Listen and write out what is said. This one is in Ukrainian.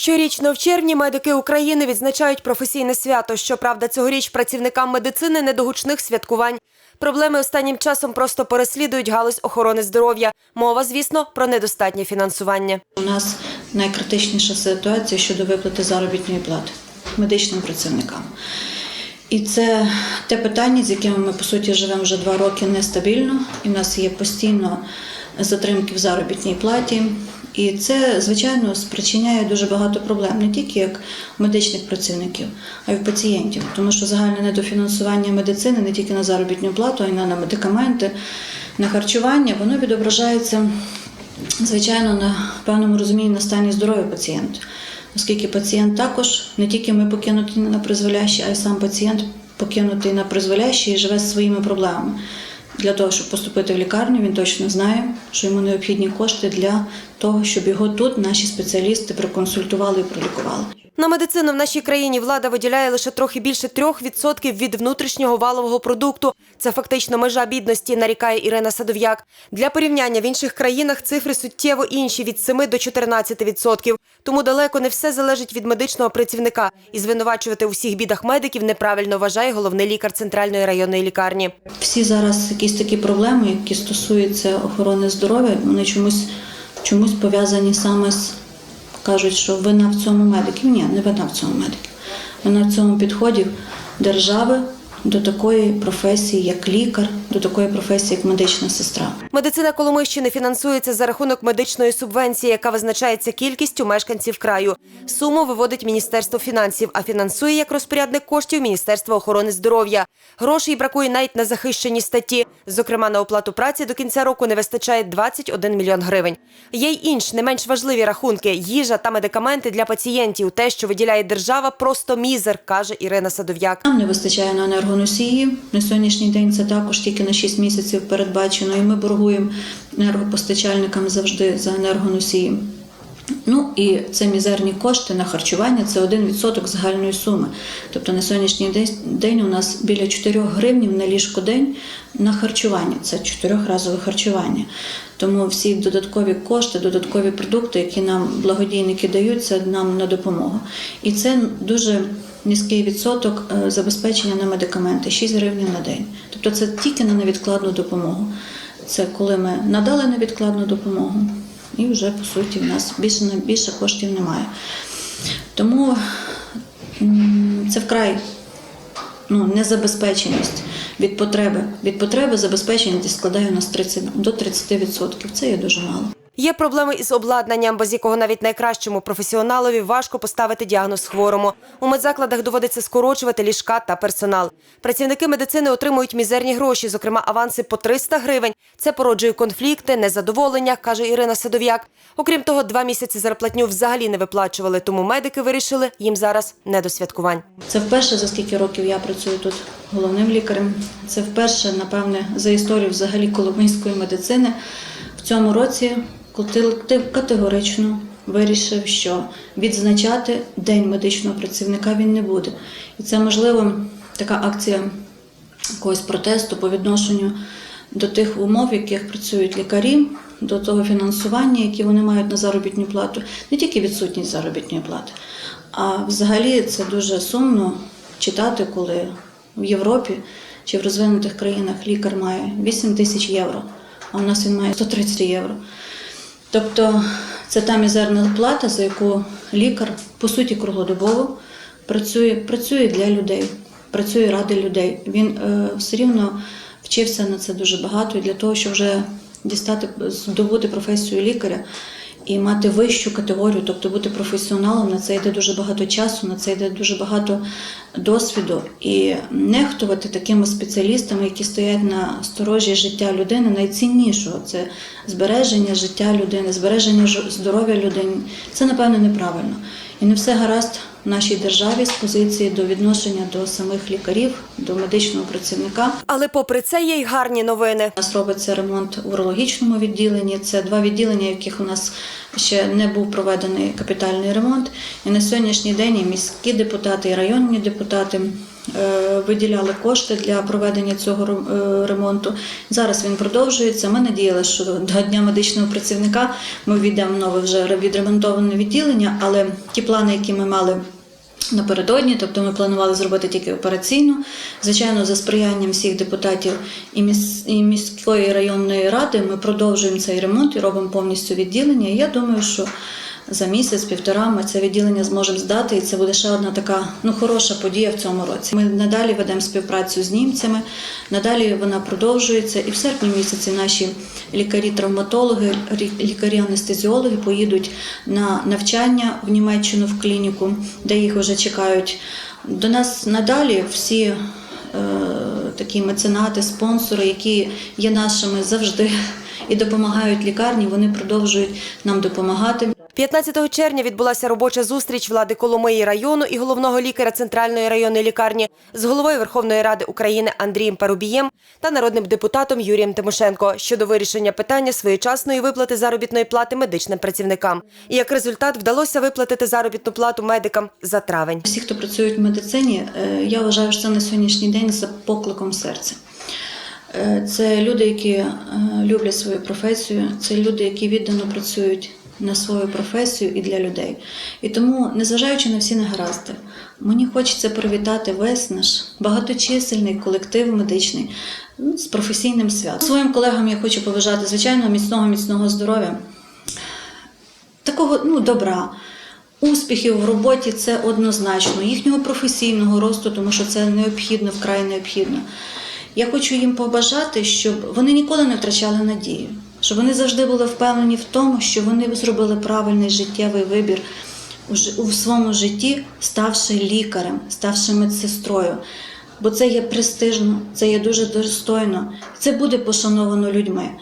Щорічно в червні медики України відзначають професійне свято. Щоправда, цьогоріч працівникам медицини не до гучних святкувань. Проблеми останнім часом просто переслідують галузь охорони здоров'я. Мова, звісно, про недостатнє фінансування. У нас найкритичніша ситуація щодо виплати заробітної плати медичним працівникам. І це те питання, з якими ми по суті живемо вже два роки нестабільно, і в нас є постійно затримки в заробітній платі. І це, звичайно, спричиняє дуже багато проблем не тільки як медичних працівників, а й у пацієнтів, тому що загальне недофінансування медицини не тільки на заробітну плату, а й на медикаменти, на харчування, воно відображається звичайно, на певному розумінні на стані здоров'я пацієнта. Оскільки пацієнт також не тільки ми покинуті на призволяще, а й сам пацієнт покинутий на призволяще і живе зі своїми проблемами. Для того, щоб поступити в лікарню, він точно знає, що йому необхідні кошти для того, щоб його тут наші спеціалісти проконсультували і пролікували. На медицину в нашій країні влада виділяє лише трохи більше 3% від внутрішнього валового продукту. Це фактично межа бідності, нарікає Ірина Садов'як. Для порівняння в інших країнах цифри суттєво інші від 7 до 14%. Тому далеко не все залежить від медичного працівника. І звинувачувати у всіх бідах медиків неправильно вважає головний лікар центральної районної лікарні. Всі зараз якісь такі проблеми, які стосуються охорони здоров'я, вони чомусь, чомусь пов'язані саме з кажуть, що вина в цьому медиків. Ні, не вина в цьому медиків. Вона в цьому підході держави до такої професії, як лікар, до такої професії, як медична сестра. Медицина Коломийщини фінансується за рахунок медичної субвенції, яка визначається кількістю мешканців краю. Суму виводить Міністерство фінансів, а фінансує як розпорядник коштів Міністерство охорони здоров'я. Грошей бракує навіть на захищені статті. Зокрема, на оплату праці до кінця року не вистачає 21 мільйон гривень. Є й інші не менш важливі рахунки: їжа та медикаменти для пацієнтів. Те, що виділяє держава, просто мізер, каже Ірина Садов'як. Нам не вистачає на енергоносії. На сьогоднішній день це також тільки на 6 місяців передбачено, і ми боргуємо енергопостачальникам завжди за енергоносії. Ну і це мізерні кошти на харчування, це 1% загальної суми. Тобто на сьогоднішній день- у нас біля 4 гривнів на ліжко день на харчування. Це чотирьохразове харчування. Тому всі додаткові кошти, додаткові продукти, які нам благодійники дають, це нам на допомогу. І це дуже низький відсоток е, забезпечення на медикаменти 6 гривень на день. Тобто це тільки на невідкладну допомогу. Це коли ми надали невідкладну допомогу, і вже по суті в нас більше більше коштів немає. Тому це вкрай ну, незабезпеченість від потреби. Від потреби забезпеченість складає у нас 30, до 30%. Це є дуже мало. Є проблеми із обладнанням, без якого навіть найкращому професіоналові важко поставити діагноз хворому. У медзакладах доводиться скорочувати ліжка та персонал. Працівники медицини отримують мізерні гроші, зокрема аванси по 300 гривень. Це породжує конфлікти, незадоволення, каже Ірина Садов'як. Окрім того, два місяці зарплатню взагалі не виплачували, тому медики вирішили їм зараз не до святкувань. Це вперше за скільки років я працюю тут головним лікарем. Це вперше, напевне, за історію взагалі коломийської медицини. В цьому році колектив категорично вирішив, що відзначати День медичного працівника він не буде. І це, можливо, така акція якогось протесту по відношенню до тих умов, в яких працюють лікарі, до того фінансування, яке вони мають на заробітну плату, не тільки відсутність заробітної плати, а взагалі це дуже сумно читати, коли в Європі чи в розвинутих країнах лікар має 8 тисяч євро, а у нас він має 130 євро. Тобто це та мізерна плата, за яку лікар, по суті, круглодобово працює, працює для людей, працює ради людей. Він е, все рівно вчився на це дуже багато і для того, щоб вже дістати, здобути професію лікаря і мати вищу категорію, тобто бути професіоналом, на це йде дуже багато часу, на це йде дуже багато досвіду. І нехтувати такими спеціалістами, які стоять на сторожі життя людини, найціннішого це збереження життя людини, збереження здоров'я людини. Це напевно неправильно. І не все гаразд в нашій державі з позиції до відношення до самих лікарів, до медичного працівника. Але попри це є й гарні новини. У нас робиться ремонт в урологічному відділенні. Це два відділення, в яких у нас ще не був проведений капітальний ремонт. І на сьогоднішній день і міські депутати, і районні депутати е, виділяли кошти для проведення цього е, ремонту. Зараз він продовжується. Ми надіялися, що до Дня медичного працівника ми війдемо нове вже відремонтоване відділення, але ті плани, які ми мали напередодні, тобто ми планували зробити тільки операційну. Звичайно, за сприянням всіх депутатів і, міс... і міської районної ради ми продовжуємо цей ремонт і робимо повністю відділення. І я думаю, що за місяць-півтора ми це відділення зможемо здати, і це буде ще одна така ну, хороша подія в цьому році. Ми надалі ведемо співпрацю з німцями, надалі вона продовжується. І в серпні місяці наші лікарі-травматологи, лікарі-анестезіологи поїдуть на навчання в Німеччину в клініку, де їх вже чекають. До нас надалі всі е, такі меценати, спонсори, які є нашими завжди і допомагають лікарні, вони продовжують нам допомагати. 15 червня відбулася робоча зустріч влади Коломиї району і головного лікаря Центральної районної лікарні з головою Верховної Ради України Андрієм Парубієм та народним депутатом Юрієм Тимошенко щодо вирішення питання своєчасної виплати заробітної плати медичним працівникам. І як результат вдалося виплатити заробітну плату медикам за травень. Всі, хто працюють в медицині, е, я вважаю, що це на сьогоднішній день за покликом серця. Е, Це люди, які е, люблять свою професію, це люди, які віддано працюють на свою професію і для людей. І тому, незважаючи на всі негаразди, мені хочеться привітати весь наш багаточисельний колектив медичний ну, з професійним святом. Своїм колегам я хочу побажати звичайно міцного, міцного здоров'я, такого ну, добра. Успіхів в роботі це однозначно, їхнього професійного росту, тому що це необхідно, вкрай необхідно. Я хочу їм побажати, щоб вони ніколи не втрачали надію, щоб вони завжди були впевнені в тому, що вони зробили правильний життєвий вибір у своєму житті, ставши лікарем, ставши медсестрою. Бо це є престижно, це є дуже достойно, це буде пошановано людьми.